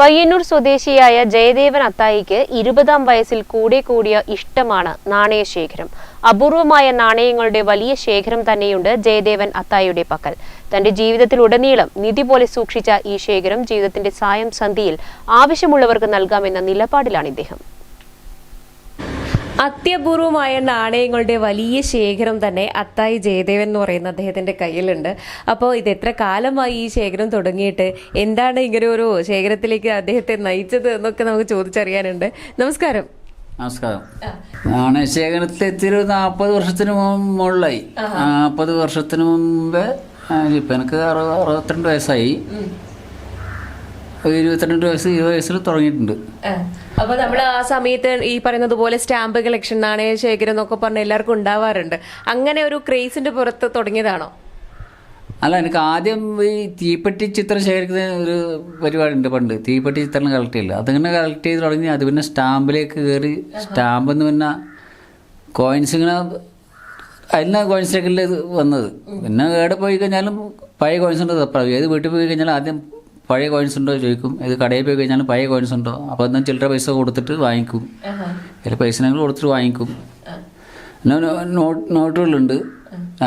പയ്യന്നൂർ സ്വദേശിയായ ജയദേവൻ അത്തായിക്ക് ഇരുപതാം വയസ്സിൽ കൂടെ കൂടിയ ഇഷ്ടമാണ് നാണയശേഖരം അപൂർവമായ നാണയങ്ങളുടെ വലിയ ശേഖരം തന്നെയുണ്ട് ജയദേവൻ അത്തായിയുടെ പക്കൽ. തന്റെ ജീവിതത്തിലുടനീളം നിധി പോലെ സൂക്ഷിച്ച ഈ ശേഖരം ജീവിതത്തിന്റെ സായം സന്ധിയിൽ ആവശ്യമുള്ളവർക്ക് നൽകാമെന്ന നിലപാടിലാണ് ഇദ്ദേഹം. അത്യപൂർവമായ നാണയങ്ങളുടെ വലിയ ശേഖരം തന്നെ അത്തായി ജയദേവൻ എന്ന് പറയുന്ന അദ്ദേഹത്തിന്റെ കയ്യിലുണ്ട്. അപ്പോൾ ഇത് എത്ര കാലമായി ഈ ശേഖരം തുടങ്ങിയിട്ട് എന്താണ് ഇങ്ങനെ ഒരു ശേഖരത്തിലേക്ക് അദ്ദേഹത്തെ നയിച്ചത് എന്നൊക്കെ നമുക്ക് ചോദിച്ചറിയാനുണ്ട്. നമസ്കാരം. നമസ്കാരം. നാണയശേഖരത്തിൽ എത്തിയൊരു നാൽപ്പത് വർഷത്തിന് മുകളിലായി. നാൽപ്പത് വർഷത്തിന് മുമ്പ് ഇപ്പം എനിക്ക് അറുപത് അറുപത്തിരണ്ട് വയസ്സായി. ഇരുപത്തിരണ്ട് വയസ്സ് ഇരുപത് വയസ്സിൽ തുടങ്ങിയിട്ടുണ്ട്. അപ്പോൾ നമ്മൾ ആ സമയത്ത് ഈ പറയുന്നത് പോലെ സ്റ്റാമ്പ് കളക്ഷൻ നാണയ ശേഖരം എന്നൊക്കെ പറഞ്ഞ എല്ലാവർക്കും ഉണ്ടാവാറുണ്ട്. അങ്ങനെ ഒരു ക്രേസിന്റെ പുറത്ത് തുടങ്ങിയതാണോ? അല്ല എനിക്ക് ആദ്യം ഈ തീപ്പെട്ടി ചിത്രം ശേഖരിക്കുന്ന ഒരു പരിപാടി ഉണ്ട് പണ്ട്. തീപ്പെട്ടി ചിത്രം കളക്ട് ചെയ്യില്ല അതിങ്ങനെ കളക്ട് ചെയ്ത് തുടങ്ങി. അത് പിന്നെ സ്റ്റാമ്പിലേക്ക് കയറി സ്റ്റാമ്പ് എന്ന് പിന്നെ കോയിൻസ് ഇങ്ങനെ അതിനാ കോയിൻസിലേക്കല്ലേ വന്നത്. പിന്നെ എവിടെ പോയി കഴിഞ്ഞാലും പഴയ കോയിൻസ് ഉണ്ടോ തപ്പാവും ഏത് വീട്ടിൽ പോയി കഴിഞ്ഞാലും ആദ്യം പഴയ കോയിൻസ് ഉണ്ടോ ചോദിക്കും. ഇത് കടയിൽ പോയി കഴിഞ്ഞാലും പഴയ കോയിൻസ് ഉണ്ടോ? അപ്പോൾ എന്നാൽ ചില്ലറ പൈസ കൊടുത്തിട്ട് വാങ്ങിക്കും. ചില പൈസ ഞങ്ങൾ കൊടുത്തിട്ട് വാങ്ങിക്കും. നോട്ടുകളുണ്ട്.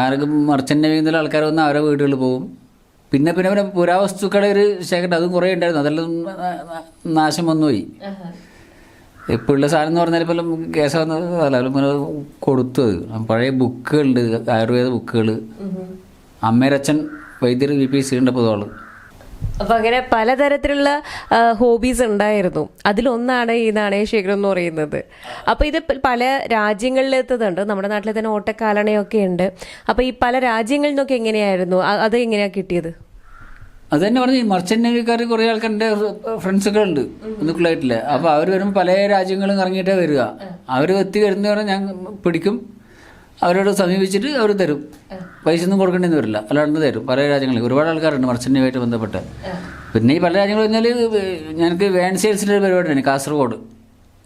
ആരെങ്കിലും മർച്ചന്റെ വീതിയിലെ ആൾക്കാർ വന്ന് അവരെ വീടുകളിൽ പോകും. പിന്നെ പിന്നെ പിന്നെ പുരാവസ്തുക്കളുടെ ഒരു ശേഖരം അതും കുറേ ഉണ്ടായിരുന്നു. അതെല്ലാം നാശം വന്നുപോയി. ഇപ്പോഴുള്ള സാധനം എന്ന് പറഞ്ഞാൽ ഇപ്പം കേസ് വന്നത് അല്ല കൊടുത്തു അത്. പഴയ ബുക്കുകളുണ്ട് ആയുർവേദ ബുക്കുകൾ. അമ്മേരച്ഛൻ വൈദ്യർ വി പി ശ്രീണ്ടപ്പോൾ തോൾ അപ്പൊ അങ്ങനെ പലതരത്തിലുള്ള ഹോബീസ് ഉണ്ടായിരുന്നു. അതിലൊന്നാണ് ഈ നാണയശേഖരം എന്ന് പറയുന്നത്. അപ്പൊ ഇത് പല രാജ്യങ്ങളിൽ എത്തുന്നുണ്ട് നമ്മുടെ നാട്ടിൽ തന്നെ ഓട്ടക്കാലണയൊക്കെ ഉണ്ട്. അപ്പൊ ഈ പല രാജ്യങ്ങളിൽ നിന്നൊക്കെ എങ്ങനെയായിരുന്നു? അത് എങ്ങനെയാ കിട്ടിയത്? അത് തന്നെ പറഞ്ഞു മർച്ചന്റ് നേവിക്കാർ കുറേ ഫ്രണ്ട്സൊക്കെ ഫ്രണ്ട്സുകളുണ്ട്. ബന്ധുക്കളായിട്ടില്ല അപ്പോൾ അവർ വരുമ്പോൾ പല രാജ്യങ്ങളും ഇറങ്ങിയിട്ടേ വരിക. അവർ എത്തി വരുന്നവരെ ഞാൻ പിടിക്കും. അവരോട് സമീപിച്ചിട്ട് അവർ തരും. പൈസ ഒന്നും കൊടുക്കേണ്ടി വരില്ല. അല്ലാണ്ട് തരും. പല രാജ്യങ്ങളിൽ ഒരുപാട് ആൾക്കാരുണ്ട് മർച്ചന്റുമായിട്ട് ബന്ധപ്പെട്ട്. പിന്നെ ഈ പല രാജ്യങ്ങൾ പറഞ്ഞാൽ ഞങ്ങൾക്ക് വാൻ സെയിൽസിന്റെ ഒരു പരിപാടിയാണ് കാസർഗോഡ്.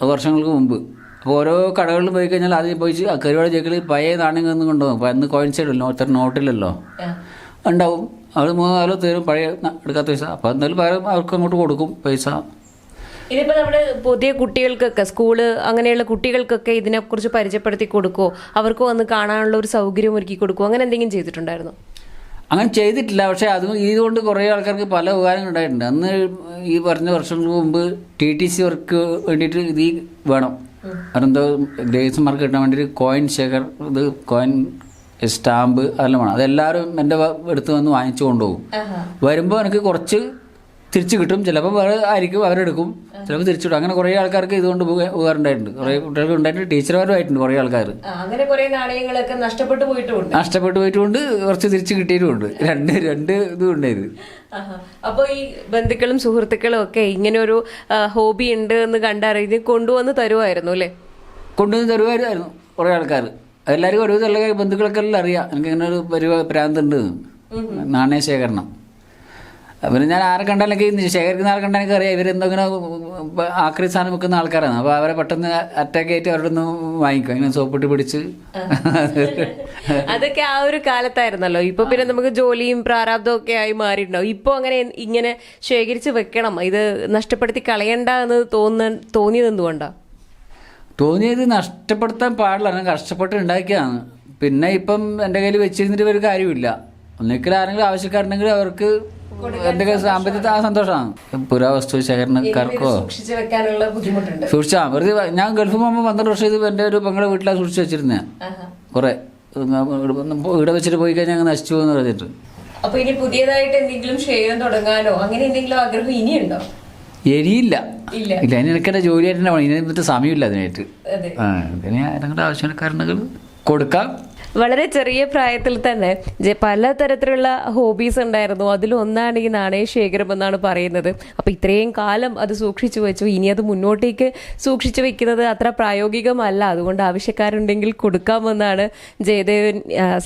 അത് വർഷങ്ങൾക്ക് മുമ്പ്. അപ്പോൾ ഓരോ കടകളിലും പോയി കഴിഞ്ഞാൽ ആദ്യം പോയി കരുവാട് ചേക്കളിൽ പഴയ നാണ്യങ്ങളൊന്നും കൊണ്ടുപോകും. അപ്പോൾ അന്ന് കോയിൻസ് ഇടല്ലോ ഇത്ര നോട്ടില്ലല്ലോ. ഉണ്ടാവും. അവർ മൂന്നാലോ തരും. പഴയ എടുക്കാത്ത പൈസ. അപ്പോൾ എന്തായാലും പകരം അവർക്ക് അങ്ങോട്ട് കൊടുക്കും പൈസ. ഇതിപ്പോ നമ്മുടെ പുതിയ കുട്ടികൾക്കൊക്കെ സ്കൂൾ അങ്ങനെയുള്ള കുട്ടികൾക്കൊക്കെ ഇതിനെക്കുറിച്ച് പരിചയപ്പെടുത്തി കൊടുക്കുവോ അവർക്ക് വന്ന് കാണാനുള്ള ഒരു സൗകര്യം ഒരുക്കി കൊടുക്കുവോ അങ്ങനെ എന്തെങ്കിലും ചെയ്തിട്ടുണ്ടായിരുന്നു? അങ്ങനെ ചെയ്തിട്ടില്ല. പക്ഷേ അത് ഇതുകൊണ്ട് കുറേ ആൾക്കാർക്ക് പല ഉപകാരങ്ങൾ ഉണ്ടായിട്ടുണ്ട്. അന്ന് ഈ പറഞ്ഞ വർഷങ്ങൾക്ക് മുമ്പ് ടി ടി സി വർക്ക് വേണ്ടിയിട്ട് ഇത് വേണം. അതെന്തോ ഗ്രേസ് മാർക്ക് കിട്ടാൻ വേണ്ടിയിട്ട് കോയിൻ ശേഖർ ഇത് കോയിൻ സ്റ്റാമ്പ് അതെല്ലാം വേണം. അതെല്ലാവരും എന്റെ എടുത്ത് അടുത്ത് വന്ന് വാങ്ങിച്ചു കൊണ്ടുപോകും. വരുമ്പോൾ എനിക്ക് കുറച്ച് തിരിച്ചു കിട്ടും. ചിലപ്പോൾ വേറെ ആയിരിക്കും അവരെടുക്കും. ചിലപ്പോൾ തിരിച്ചു കിട്ടും. അങ്ങനെ കുറേ ആൾക്കാർക്ക് ഇതുകൊണ്ട് ഉപകാരമുണ്ടായിട്ടുണ്ട്. ഉപകാരം ഉണ്ടായിട്ടുണ്ട് കുറേ കുട്ടികൾക്ക് ഉണ്ടായിട്ടുണ്ട്. ടീച്ചർമാരുമായിട്ടുണ്ട് കുറേ ആൾക്കാർ അങ്ങനെ കുറേ നാണയങ്ങളൊക്കെ നഷ്ടപ്പെട്ടു പോയിട്ടുണ്ട് നഷ്ടപ്പെട്ടു പോയിട്ടുണ്ട്. കുറച്ച് തിരിച്ചു കിട്ടിയിട്ടുമുണ്ട്. രണ്ട് രണ്ട് ഇതും ഉണ്ടായത്. അപ്പോൾ ഈ ബന്ധുക്കളും സുഹൃത്തുക്കളും ഒക്കെ ഇങ്ങനെ ഒരു ഹോബി ഉണ്ട് എന്ന് കണ്ടറിഞ്ഞ് കൊണ്ടുവന്ന് തരുമായിരുന്നു അല്ലേ? കൊണ്ടുവന്ന് തരുമായിരുന്നു കുറേ ആൾക്കാർ എല്ലാവർക്കും ഒരു എല്ലാ ബന്ധുക്കളൊക്കെ എല്ലാം അറിയാം. എനിക്ക് ഇങ്ങനെ ഒരു പരിപാടി പ്രാന്തുണ്ട് നാണയ ശേഖരണം. പിന്നെ ഞാൻ ആരെ കണ്ടാലൊക്കെ ഈ ശേഖരിക്കുന്ന ആരെ കണ്ടാൽ എനിക്ക് അറിയാം. ഇവരെന്തോ ഇങ്ങനെ ആക്രി സാധനം വെക്കുന്ന ആൾക്കാരാണ്. അപ്പോൾ അവരെ പെട്ടെന്ന് അറ്റാക്ക് ആയിട്ട് അവരുടെ ഒന്ന് വാങ്ങിക്കും. ഇങ്ങനെ സോപ്പിട്ട് പിടിച്ച്. അതൊക്കെ ആ ഒരു കാലത്തായിരുന്നല്ലോ. ഇപ്പൊ പിന്നെ നമുക്ക് ജോലിയും പ്രാരാബ്ദവും ഒക്കെ ആയി മാറിയിട്ടുണ്ടാവും. ഇപ്പൊ അങ്ങനെ ഇങ്ങനെ ശേഖരിച്ച് വെക്കണം. ഇത് നഷ്ടപ്പെടുത്തി കളയണ്ട എന്ന് തോന്നുന്ന തോന്നിയത് എന്തുകൊണ്ടാ? തോന്നിയത് നഷ്ടപ്പെടുത്താൻ പാടില്ല. ഞാൻ കഷ്ടപ്പെട്ട് ഉണ്ടാക്കിയതാണ്. പിന്നെ ഇപ്പം എന്റെ കയ്യിൽ വെച്ചിരുന്നിട്ട് ഒരു കാര്യമില്ല. ഒന്നിക്കൽ ആരെങ്കിലും ആവശ്യക്കാരുണ്ടെങ്കിൽ അവർക്ക് എന്തെങ്കിലും സാമ്പത്തിക ആ സന്തോഷമാണ്. പുരാവസ്തു ശേഖരണക്കാർക്കോ സൂക്ഷിച്ചു വെറുതെ ഞാൻ ഗൾഫ് പോകുമ്പോൾ പന്ത്രണ്ട് വർഷം ഇത് എന്റെ ഒരു പെങ്ങളെ വീട്ടിലാണ് സൂക്ഷിച്ച് വെച്ചിരുന്നേ. കുറെ. ഇവിടെ വെച്ചിട്ട് പോയി കഴിഞ്ഞാൽ അങ്ങ് നശിച്ചു പോകുന്ന പറഞ്ഞിട്ട്. അപ്പൊ ഇനി പുതിയതായിട്ട് എന്തെങ്കിലും ചെയ്യാൻ തുടങ്ങാനോ അങ്ങനെ എന്തെങ്കിലും ആഗ്രഹം ഇനിയുണ്ടോ? എരിയില്ല ഇല്ല. ഇല്ല എനിക്കെന്റെ ജോലിയായിട്ട് തന്നെ വേണം ഇതിനെ പറ്റി സമയമില്ല അതിനായിട്ട്. അതെ. ആ ആരെങ്കിലും ആവശ്യക്കാരുണ്ടെങ്കിൽ കൊടുക്കാം. വളരെ ചെറിയ പ്രായത്തിൽ തന്നെ പലതരത്തിലുള്ള ഹോബീസ് ഉണ്ടായിരുന്നു. അതിലൊന്നാണ് ഈ നാണയശേഖരം എന്നാണ് പറയുന്നത്. അപ്പൊ ഇത്രയും കാലം അത് സൂക്ഷിച്ചു വെച്ചു. ഇനി അത് മുന്നോട്ടേക്ക് സൂക്ഷിച്ചു വെക്കുന്നത് അത്ര പ്രായോഗികമല്ല. അതുകൊണ്ട് ആവശ്യക്കാരുണ്ടെങ്കിൽ കൊടുക്കാമെന്നാണ് ജയദേവൻ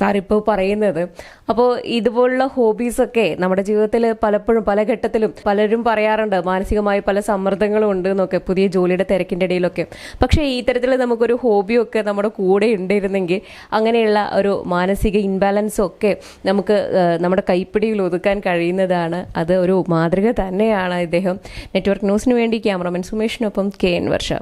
സാറിപ്പോൾ പറയുന്നത്. അപ്പോൾ ഇതുപോലുള്ള ഹോബീസൊക്കെ നമ്മുടെ ജീവിതത്തിൽ പലപ്പോഴും പല ഘട്ടത്തിലും പലരും പറയാറുണ്ട്. മാനസികമായി പല സമ്മർദ്ദങ്ങളും ഉണ്ട് എന്നൊക്കെ പുതിയ ജോലിയുടെ തിരക്കിന്റെ ഇടയിലൊക്കെ. പക്ഷേ ഈ തരത്തിൽ നമുക്കൊരു ഹോബിയൊക്കെ നമ്മുടെ കൂടെ ഉണ്ടായിരുന്നെങ്കിൽ അങ്ങനെയുള്ള ഒരു മാനസിക ഇൻബാലൻസും ഒക്കെ നമുക്ക് നമ്മുടെ കൈപ്പിടിയിൽ ഒതുക്കാൻ കഴിയുന്നതാണ്. അത് ഒരു മാതൃക തന്നെയാണ് ഇദ്ദേഹം. നെറ്റ്വർക്ക് ന്യൂസിന് വേണ്ടി ക്യാമറമാൻ സുമേഷിനൊപ്പം കെ എൻ വർഷ.